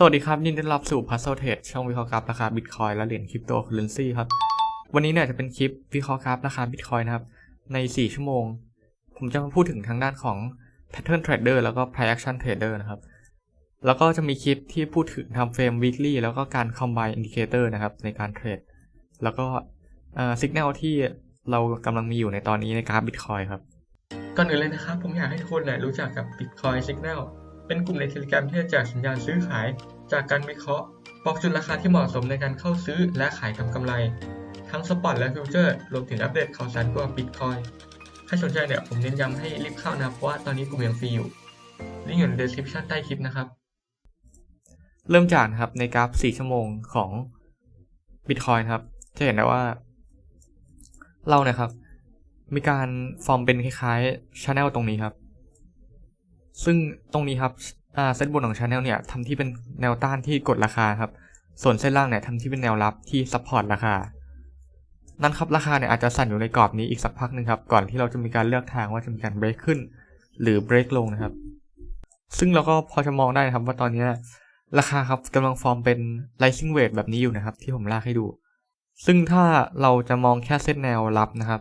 สวัสดีครับ ยินดีต้อนรับสู่ Puzzle Trade ช่องวิเคราะห์กราฟราคาบิตคอยและเหรียญคริปโตเคอเรนซีครับ วันนี้เนี่ยจะเป็นคลิปวิเคราะห์กราฟราคาบิตคอยนะครับ ใน 4 ชั่วโมง ผมจะมาพูดถึงทางด้านของ Pattern Trader แล้วก็ Price Action Trader นะครับ แล้วก็จะมีคลิปที่พูดถึงทำเฟรม weekly แล้วก็การ combine indicator นะครับ ในการเทรด แล้วก็สัญญาณที่เรากำลังมีอยู่ในตอนนี้ในกราฟบิตคอยครับ ก่อนอื่นเลยนะครับผมอยากให้ทุกคนเนี่ยรู้จักกับ Bitcoin Signal เป็นกลุ่มในเทเลกราที่จะแจกสัญญาณซื้อขาย จากการวิเคราะห์บอกจุดราคาที่เหมาะสมในการเข้าซื้อและขายทำกำไร ทั้งสปอตและฟิวเจอร์รวมถึงอัปเดตข่าวสารเกี่ยวกับ Bitcoin ถ้าสนใจเนี่ยผมเน้นย้ำให้รีบเข้านะเพราะว่าตอนนี้กลุ่มยังฟรีอยู่ลิงก์อยู่ใน description ใต้คลิปนะครับ เริ่มจากนะครับในกราฟ 4 ชั่วโมงของ Bitcoin ครับ จะเห็นได้ว่า เราเนี่ยครับ มีการฟอร์มเป็นคล้ายๆ Channel ตรงนี้ครับ ซึ่งตรงนี้ครับเส้นบนของ Channel เนี่ยทำที่เป็นแนวต้านที่กดราคาครับ ส่วนเส้นล่างเนี่ยทำที่เป็นแนวรับที่ซัพพอร์ตราคา นั่นครับราคาเนี่ยอาจจะสั่นอยู่ในกรอบนี้อีกสักพักหนึ่งครับ ก่อนที่เราจะมีการเลือกทางว่าจะมีการเบรกขึ้น หรือเบรกลงนะครับ ซึ่งเราก็พอจะมองได้นะครับว่าตอนนี้ราคาครับกำลังฟอร์มเป็น rising wave แบบนี้อยู่นะครับ ที่ผมลากให้ดู ซึ่งถ้าเราจะมองแค่เส้นแนวรับนะครับ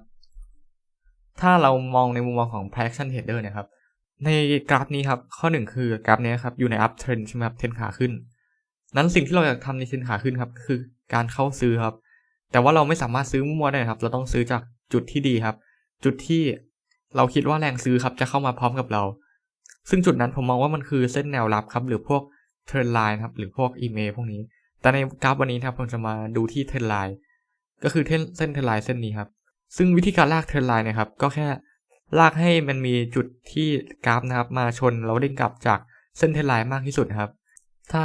ถ้าเรามองในมุมมองของ price action trader นี่ยครับ ในกราฟนี้ครับ ข้อหนึ่งคือกราฟนี้ครับอยู่ใน up trend ใช่ไหมครับเทรนขาขึ้น นั้นสิ่งที่เราอยากทำในเทรนขาขึ้นครับ คือการเข้าซื้อครับ แต่ว่าเราไม่สามารถซื้อมั่วได้นะครับ เราต้องซื้อจากจุดที่ดีครับ จุดที่เราคิดว่าแรงซื้อครับจะเข้ามาพร้อมกับเรา ซึ่งจุดนั้นผมมองว่ามันคือเส้นแนวรับครับ หรือพวกเทรนไลน์ครับ หรือพวกอีเมลพวกนี้ แต่ในกราฟวันนี้ครับผมจะมาดูที่เทรนไลน์ก็คือเส้นเทรนไลน์เส้นนี้ครับ ซึ่งวิธีการลากเทรนไลน์นะครับ ก็แค่ ลากให้มันมีจุดที่กราฟนะครับ มาชนแล้วเด้งกลับจากเส้นเทนไลน์มากที่สุดครับ ถ้า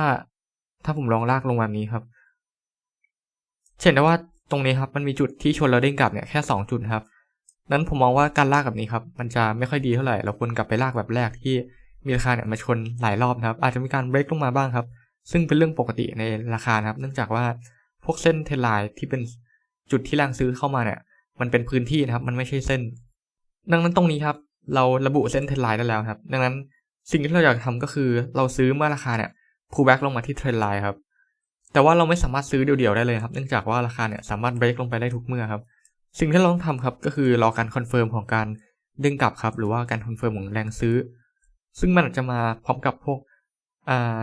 ถ้าผมลองลากลงแบบนี้ครับเห็นได้ว่าตรงนี้ครับมันมีจุดที่ชนแล้วเด้งกลับเนี่ยแค่สองจุดครับ นั้นผมมองว่าการลากแบบนี้ครับ มันจะไม่ค่อยดีเท่าไหร่ เราควรกลับไปลากแบบแรกที่มีราคาเนี่ยมาชนหลายรอบนะครับ อาจจะมีการเบรกลงมาบ้างครับ ซึ่งเป็นเรื่องปกติในราคาครับ เนื่องจากว่าพวกเส้นเทนไลน์ที่เป็นจุดที่แรงซื้อเข้ามาเนี่ย มันเป็นพื้นที่นะครับ มันไม่ใช่เส้น ดังนั้นตรงนี้ครับ เราระบุเส้นเทรนไลน์ได้แล้วครับ ดังนั้นสิ่งที่เราอยากทำก็คือเราซื้อเมื่อราคาเนี่ยพูแบ็กลงมาที่เทรนไลน์ครับ แต่ว่าเราไม่สามารถซื้อเดี่ยวๆได้เลยครับ เนื่องจากว่าราคาเนี่ยสามารถเบรกลงไปได้ทุกเมื่อครับ สิ่งที่เราต้องทำครับก็คือรอการคอนเฟิร์มของการดึงกลับครับ หรือว่าการคอนเฟิร์มของแรงซื้อ ซึ่งมันอาจจะมาพร้อมกับพวกอ่า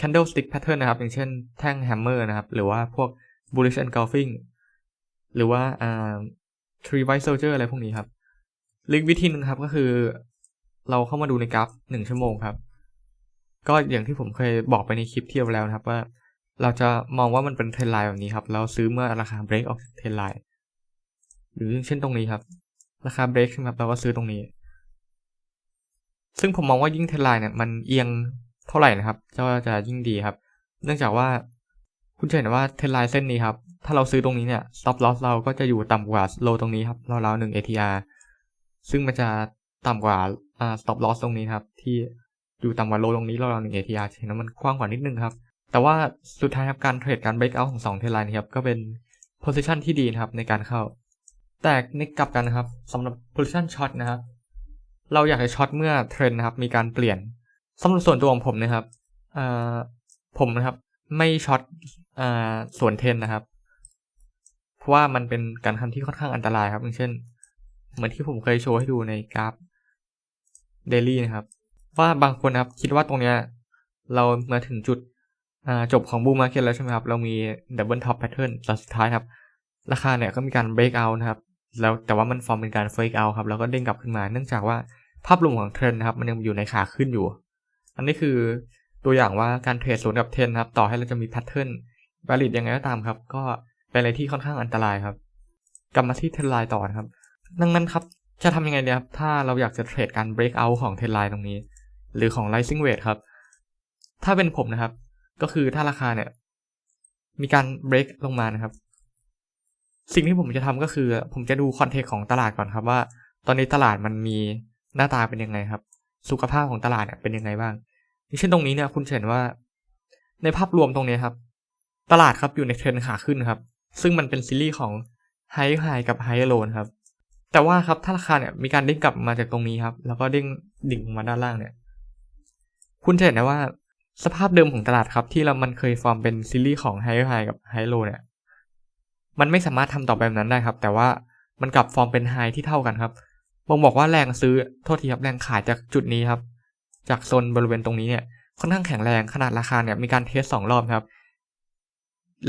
candlestick pattern นะครับ อย่างเช่นแท่ง hammer นะครับ หรือว่าพวก bullish engulfing หรือว่าอ่า three white soldier อะไรพวกนี้ครับ ลิกวิธีหนึ่งครับก็คือ เราเข้ามาดูในกราฟหนึ่งชั่วโมงครับ ก็อย่างที่ผมเคยบอกไปในคลิปเที่ยวแล้วนะครับว่า เราจะมองว่ามันเป็นเทรนไลน์แบบนี้ครับ เราซื้อเมื่อราคา break ออกเทรนไลน์หรือเช่นตรงนี้ครับ ราคา break ใช่ไหมครับเราก็ซื้อตรงนี้ ซึ่งผมมองว่ายิ่งเทรนไลน์เนี่ยมันเอียงเท่าไหร่นะครับก็จะยิ่งดีครับ เนื่องจากว่าคุณจะเห็นว่าเทรนไลน์เส้นนี้ครับ ถ้าเราซื้อตรงนี้เนี่ย stop loss เราก็จะอยู่ต่ำกว่า low ตรงนี้ครับราวๆหนึ่ง ATR ซึ่งมันจะต่ำกว่าอ่า stop loss ตรงนี้ครับ ที่อยู่ต่ำกว่า low ตรงนี้ราวๆหนึ่ง ATR เห็นว่ามันกว้างกว่านิดนึงครับ แต่ว่าสุดท้ายครับการเทรดการ break out ของ2เทรนไลน์นี้ครับก็เป็น position ที่ดีนะครับในการเข้า แต่ในกลับกันนะครับสำหรับ position short นะครับเราอยากจะช็อตเมื่อเทรนนะครับมีการเปลี่ยนสำหรับส่วนตัวของผมนะครับผมนะครับไม่ช็อตอส่วนเทรนนะครับ เพราะว่ามันเป็นการทำที่ค่อนข้างอันตรายครับอย่างเช่น เหมือนที่ผมเคยโชว์ให้ดูในกราฟเดลี่นะครับ ว่าบางคนครับคิดว่าตรงเนี้ยเรามาถึงจุดจบของบูมมาร์เก็ตแล้วใช่ไหมครับ เรามีดับเบิลท็อปแพทเทิร์นแล้วสุดท้ายครับ ราคาเนี่ยก็มีการเบรกเอาท์นะครับ แล้วแต่ว่ามันฟอร์มเป็นการเฟกเอาครับ แล้วก็เด้งกลับขึ้นมา เนื่องจากว่าภาพรวมของเทรนนะครับ มันยังอยู่ในขาขึ้นอยู่ อันนี้คือตัวอย่างว่าการเทรดสวนกับเทรนนะครับ ต่อให้เราจะมีแพทเทิร์นว a ลิดยังไงก็ตามครับ ก็เป็นอะไรที่ค่อนข้างอันตรายครับ กลับมาที่เทรนไลน์ต่อนะครับ ดังนั้นครับ จะทำยังไงดีครับ ถ้าเราอยากจะเทรดการ break out ของเทรนไลน์ตรงนี้ หรือของ rising weight ครับ ถ้าเป็นผมนะครับ ก็คือถ้าราคาเนี่ย มีการ break ลงมานะครับ สิ่งที่ผมจะทำก็คือ ผมจะดูคอนเทกต์ของตลาดก่อนครับว่า ตอนนี้ตลาดมันมีหน้าตาเป็นยังไงครับ สุขภาพของตลาดเนี่ยเป็นยังไงบ้างอย่เช่นตรงนี้เนี่ยคุณเห็นว่า ในภาพรวมตรงนี้ครับ ตลาดครับอยู่ในเทรนขาขึ้นครับ ซึ่งมันเป็นซีรีส์ของไฮไฮกับไฮโลนครับ แต่ว่าครับถ้าราคาเนี่ยมีการเด้งกลับมาจากตรงนี้ครับ แล้วก็เด้งดิ่งลงมาด้านล่างเนี่ย คุณจะเห็นได้ว่าสภาพเดิมของตลาดครับ ที่เรามันเคยฟอร์มเป็นซีรีส์ของไฮไฮกับไฮโลเนี่ย มันไม่สามารถทำต่อแบบนั้นได้ครับ แต่ว่ามันกลับฟอร์มเป็นไฮที่เท่ากันครับบ่งบอกว่าแรงซื้อโทษทีครับแรงขายจากจุดนี้ครับ จากโซนบริเวณตรงนี้เนี่ยค่อนข้างแข็งแรงขนาดราคาเนี่ยมีการเทสสองรอบครับ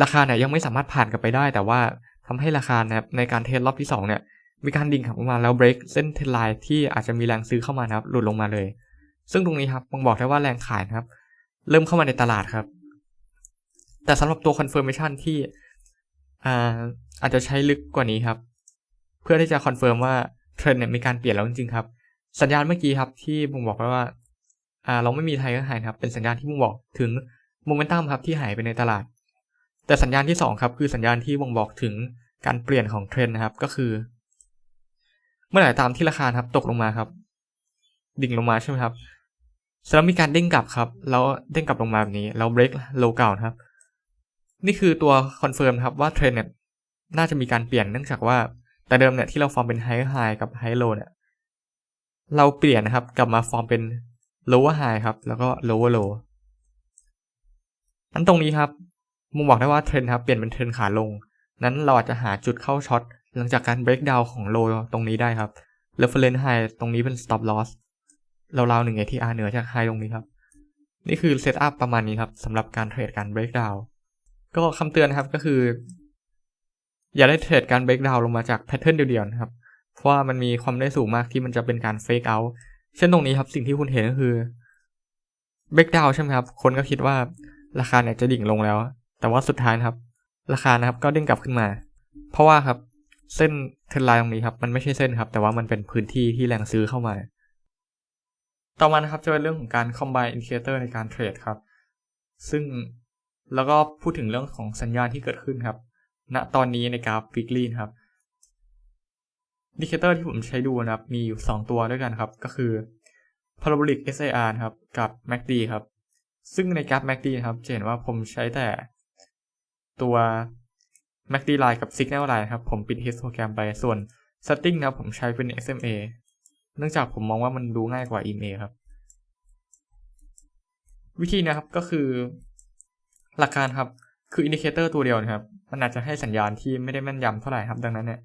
ราคาเนี่ยยังไม่สามารถผ่านกลับไปได้ แต่ว่าทำให้ราคานะครับในการเทสรอบที่2เนี่ย มีการดิ่งขับลงมาแล้วเบรกเส้นเทรนไลน์ที่อาจจะมีแรงซื้อเข้ามานะครับ หลุดลงมาเลย ซึ่งตรงนี้ครับบ่งบอกได้ว่าแรงขายนะครับ เริ่มเข้ามาในตลาดครับ แต่สำหรับตัว confirmation ที่อาอาจจะใช้ลึกกว่านี้ครับ เพื่อที่จะคอนเฟิร์มว่าเทรนด์เนี่ยมีการเปลี่ยนแล้วจริงๆครับ สัญญาณเมื่อกี้ครับที่ผมบอกไว้ว่าาเราไม่มีไทเกอร์ไฮครับ เป็นสัญญาณที่บ่งบอกถึงโมเมนตัมครับที่หายไปในตลาด แต่สัญญาณที่2ครับคือสัญญาณที่บ่งบอกถึงการเปลี่ยนของเทรนด์นะครับ ก็คือ เมื่อไหร่ตามที่ราคาครับ ตกลงมาครับ ดิ่งลงมาใช่ไหมครับเสร็จแล้วมีการเด้งกลับครับ แล้วเด้งกลับลงมาแบบนี้แล้วเบรกโลเก่านะครับ นี่คือตัวคอนเฟิร์มครับว่าเทรนเนี่ยน่าจะมีการเปลี่ยนเนื่องจากว่า แต่เดิมเนี่ยที่เราฟอร์มเป็นไฮไฮกับไฮโลเนี่ยเราเปลี่ยนนะครับ กลับมาฟอร์มเป็น lower high ครับ แล้วก็ lower low นั้นตรงนี้ครับมุมบอกได้ว่าเทรนครับเปลี่ยนเป็นเทรนขาลง นั้นเราอาจจะหาจุดเข้าช็อต หลังจากการ break down ของ low ตรงนี้ได้ครับ reference high ตรงนี้เป็น stop loss ราวๆหนึ่ง ATR เหนือจาก high ตรงนี้ครับ นี่คือเซตอัพประมาณนี้ครับสำหรับการเทรดการ break down ก็คำเตือนครับก็คือ อย่าได้เทรดการ break down ลงมาจากแพทเทิร์นเดียวๆนะครับ เพราะว่ามันมีความได้สูงมากที่มันจะเป็นการ fake out เช่นตรงนี้ครับสิ่งที่คุณเห็นก็คือ break down ใช่ไหมครับ คนก็คิดว่าราคาเนี่ยจะดิ่งลงแล้ว แต่ว่าสุดท้ายครับ ราคานะครับก็เด้งกลับขึ้นมา เพราะว่าครับ เส้นเทนไลน์ตรงนี้ครับ มันไม่ใช่เส้นครับ แต่ว่ามันเป็นพื้นที่ที่แรงซื้อเข้ามา ต่อมานะครับจะเป็นเรื่องของการ combine indicator ในการเทรดครับ ซึ่งแล้วก็พูดถึงเรื่องของสัญญาณที่เกิดขึ้นครับณตอนนี้ในกราฟ weekly ครับดิเคเตอร์ที่ผมใช้ดูนะครับ มีอยู่ 2 ตัวด้วยกันครับ ก็คือ parabolic SIR ครับ กับ MACD ครับ ซึ่งในกราฟ MACD นะครับจะเห็นว่าผมใช้แต่ตัว MACD line กับ signal line ครับผมปิด histogram ไปส่วน setting นะครับผมใช้เป็น SMA เนื่องจากผมมองว่ามันดูง่ายกว่า EMA ครับ วิธีนะครับก็คือ หลักการครับคืออินดิเคเตอร์ตัวเดียวนะครับ มันอาจจะให้สัญญาณที่ไม่ได้แม่นยำเท่าไหร่ครับ ดังนั้นเนี่ย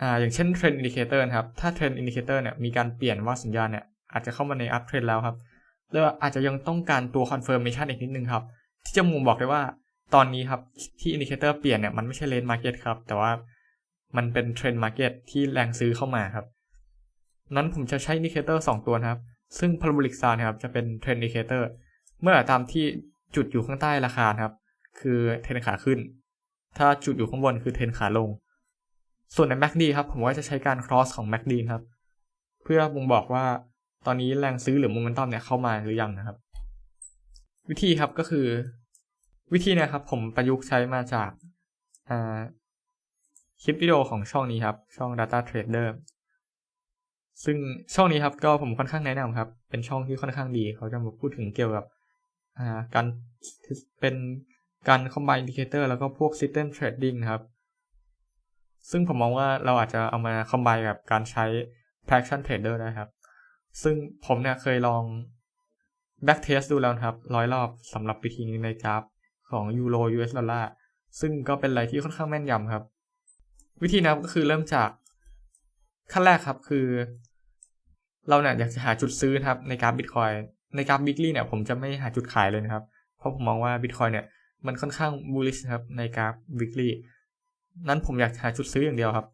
อ่าอย่างเช่นเทรนด์อินดิเคเตอร์ครับ ถ้าเทรนด์อินดิเคเตอร์เนี่ยมีการเปลี่ยนว่าสัญญาณเนี่ยอาจจะเข้ามาในอัพเทรนแล้วครับแล้วอาจจะยังต้องการตัวคอนเฟิร์มชันอีกนิดนึงครับ ที่จะมุมบอกได้ว่า ตอนนี้ครับที่อินดิเคเตอร์เปลี่ยนเนี่ยมันไม่ใช่เลนมาร์เก็ตครับ แต่ว่ามันเป็นเทรนด์มาร์เก็ตที่แรงซื้อเข้ามาครับ นั้นผมจะใช้อินดิเคเตอร์2ตัวนะครับ ซึ่ง parabolic star นครับจะเป็นเทรนด์อินดิเคเตอร์เมื่อตามที่จุดอยู่ข้างใต้ราคาครับ คือเทรนขาขึ้น ถ้าจุดอยู่ข้างบนคือเทรนขาลง ส่วนใน MACD ครับผมว่าจะใช้การ cross ของ MACD ครับ เพื่อบ่งบอกว่าตอนนี้แรงซื้อหรือโมเมนตัมเนี่ยเข้ามาหรือยังนะครับ วิธีครับก็คือ วิธีนะครับผมประยุกต์ใช้มาจากคลิปวิดีโอของช่องนี้ครับ ช่อง Data Trader ซึ่งช่องนี้ครับก็ผมค่อนข้างแนะนำครับ เป็นช่องที่ค่อนข้างดี เขาจะมาพูดถึงเกี่ยวกับการเป็นการ combine indicator แล้วก็พวก system trading ครับ ซึ่งผมมองว่าเราอาจจะเอามา combine กับการใช้ fraction trader นะครับ ซึ่งผมเนี่ยเคยลอง back test ดูแล้วครับร้อยรอบสำหรับวิธีนี้ในกราฟ ของ euro US ดอลลาร์ซึ่งก็เป็นอะไรที่ค่อนข้างแม่นยำครับ วิธีนับก็คือเริ่มจากขั้นแรกครับคือ เราเนี่ยอยากจะหาจุดซื้อครับในกราฟบิตคอยในกราฟบิ e ลี่เนี่ยผมจะไม่หาจุดขายเลยนะครับ เพราะผมมองว่าบิตคอยเนี่ยมันค่อนข้างบูลลิชครับในกราฟบิ e ลี่นั้นผมอยากหาจุดซื้ออย่างเดียวครับ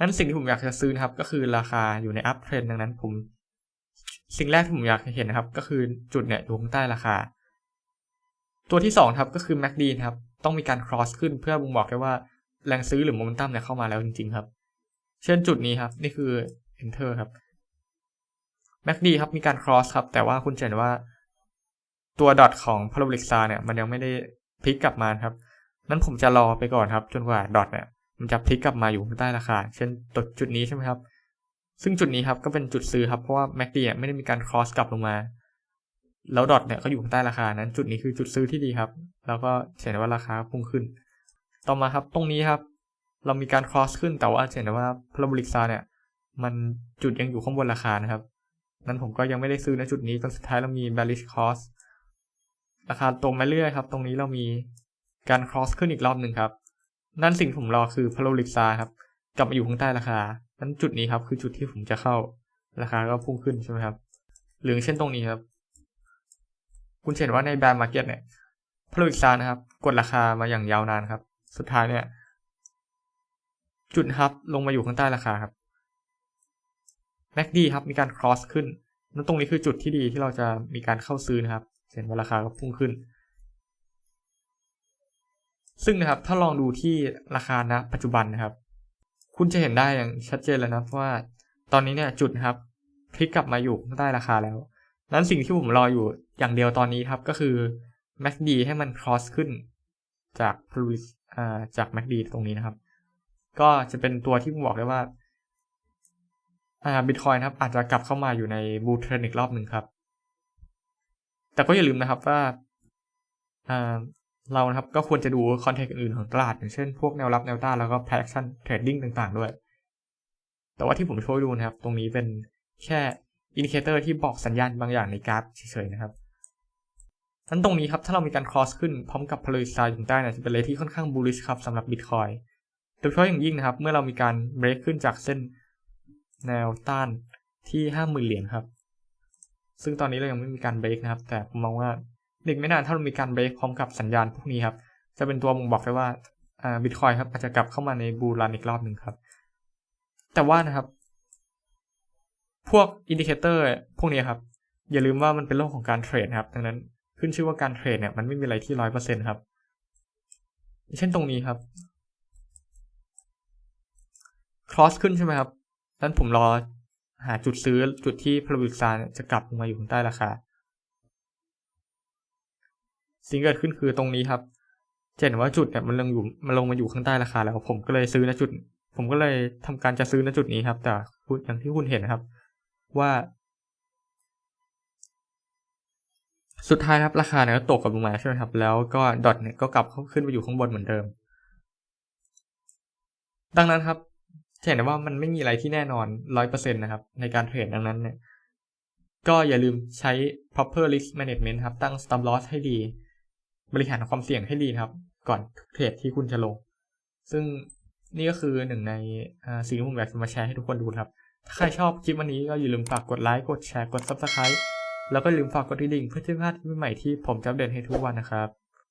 นั้นสิ่งที่ผมอยากจะซื้อครับ ก็คือราคาอยู่ในอัพเทรนดังนั้นผม สิ่งแรกที่ผมอยากเห็นนะครับ ก็คือจุดเนี่ยอยู่ข้างใต้ราคา ตัวที่2ครับก็คือ MACD ครับต้องมีการ cross ขึ้นเพื่อบ่งบอกได้ว่าแรงซื้อหรือโมเมนตัมเนี่ยเข้ามาแล้วจริงๆครับ เช่นจุดนี้ครับ นี่คือ enter ครับ MACD ครับมีการ cross ครับ แต่ว่าคุณเห็นว่าตัวดอทของ parabolic star เนี่ยมันยังไม่ได้พลิกกลับมาครับนั้นผมจะรอไปก่อนครับ จนกว่าดอทเนี่ยมันจะพลิกกลับมาอยู่ข้างใต้ราคา เช่นตจุดนี้ใช่ไหมครับ ซึ่งจุดนี้ครับก็เป็นจุดซื้อครับเพราะว่า MACD เนี่ยไม่ได้มีการ cross กลับลงมา แล้วดอทเนี่ยก็อยู่ข้างใต้ราคานั้น จุดนี้คือจุดซื้อที่ดีครับ แล้วก็เห็นว่าราคาพุ่งขึ้น ต่อมาครับตรงนี้ครับ เรามีการ cross ขึ้นแต่ว่าเห็นว่า parabolic star เนี่ยมันจุดยังอยู่ข้างบนราคานะครับ นั้นผมก็ยังไม่ได้ซื้อในจุดนี้จนสุดท้ายเรามี bearish cross ราคาตรงมาเรื่อยครับ ตรงนี้เรามีการ cross ขึ้นอีกรอบหนึ่งครับ นั่นสิ่งผมรอคือพาโลลิซาครับ กลับมาอยู่ข้างใต้ราคา นั้นจุดนี้ครับคือจุดที่ผมจะเข้า ราคาก็พุ่งขึ้นใช่ไหมครับ หรือเช่นตรงนี้ครับ คุณเห็นว่าในแบรนด์มาร์เก็ตเนี่ยพาโลลิซานะครับ กดราคามาอย่างยาวนานครับ สุดท้ายเนี่ย จุดครับลงมาอยู่ข้างใต้ราคาครับแม็กดีครับมีการ cross ขึ้นนั้นตรงนี้คือจุดที่ดีที่เราจะมีการเข้าซื้อนะครับเห็นว่าราคาก็พุ่งขึ้น ซึ่งนะครับถ้าลองดูที่ราคาณปัจจุบันนะครับ คุณจะเห็นได้อย่างชัดเจนเลยนะว่าตอนนี้เนี่ยจุดครับพลิกกลับมาอยู่ข้างใต้ราคาแล้ว นั้นสิ่งที่ผมรออยู่อย่างเดียวตอนนี้ครับก็คือ MACD ให้มัน cross ขึ้น จาก Pulse อ่าจาก MACD ตรงนี้นะครับ ก็จะเป็นตัวที่ผมบอกได้ว่าอ่าบิตคอยนะครับ อาจจะกลับเข้ามาอยู่ในบูเทรนอีกรอบหนึ่งครับ แต่ก็อย่าลืมนะครับว่าอ่าเรานะครับก็ควรจะดูคอนเทกต์อื่นของตลาด อย่างเช่นพวกแนวรับแนวต้านแล้วก็ price action trading ต่างๆ ด้วย แต่ว่าที่ผมช่วยดูนะครับ ตรงนี้เป็นแค่ อินดิเคเตอร์ที่บอกสัญญาณบางอย่างในกราฟเฉยๆนะครับนั้นตรงนี้ครับ ถ้าเรามีการ cross ขึ้นพร้อมกับ polarization อยู่ใต้เนี่ยจะเป็นเลที่ค่อนข้าง bullish ครับสำหรับ Bitcoin โดยเฉพาะอย่างยิ่งนะครับ เมื่อเรามีการ break ขึ้นจากเส้นแนวต้านที่ห้าหมื่นเหรียญครับ ซึ่งตอนนี้เรายังไม่มีการเบรกนะครับ แต่ผมมองว่าอีกไม่นานถ้าเรามีการเบรกพร้อมกับสัญญาณพวกนี้ครับ จะเป็นตัวบ่งบอกได้ว่าอ่าบิตคอยครับอาจจะกลับเข้ามาในบูรันอีกรอบหนึ่งครับ แต่ว่านะครับ พวกอินดิเคเตอร์พวกนี้ครับ อย่าลืมว่ามันเป็นโลกของการเทรดครับ ดังนั้นขึ้นชื่อว่าการเทรดเนี่ยมันไม่มีอะไรที่ร้อยเปอร์เซ็นต์ครับ เช่นตรงนี้ครับ cross ขึ้นใช่ไหมครับนั้นผมรอหาจุดซื้อจุดที่พลวิซานจะกลับมาอยู่ข้างใต้ราคา สิ่งเกิดขึ้นคือตรงนี้ครับเห็นว่าจุดเนี่ยมันลงอยู่มันลงมาอยู่ข้างใต้ราคาแล้ว ผมก็เลยซื้อณจุด ผมก็เลยทำการจะซื้อณจุดนี้ครับ แต่อย่างที่คุณเห็นนะครับ ว่า สุดท้ายครับราคาเนี่ยก็ตกกลับลงมาใช่ไหมครับ แล้วก็ดอทเนี่ยก็กลับเข้าขึ้นไปอยู่ข้างบนเหมือนเดิม ดังนั้นครับจะเห็นได้ว่ามันไม่มีอะไรที่แน่นอนร้อยเปอร์เซ็นต์นะครับ ในการเทรดดังนั้นเนี่ยก็อย่าลืมใช้ proper risk management ครับ ตั้ง stop loss ให้ดี บริหารความเสี่ยงให้ดีครับ ก่อนเทรดที่คุณจะลง ซึ่งนี่ก็คือหนึ่งในสิ่งที่ผมอยากจะมาแชร์ให้ทุกคนดูครับ ถ้าใครชอบคลิปวันนี้ก็อย่าลืมฝากกดไลค์กดแชร์กด subscribe แล้วก็ลืมฝากกดกระดิ่งเพื่อที่พลาดคลิปใหม่ที่ผมจะอัปเดตให้ทุกวันนะครับ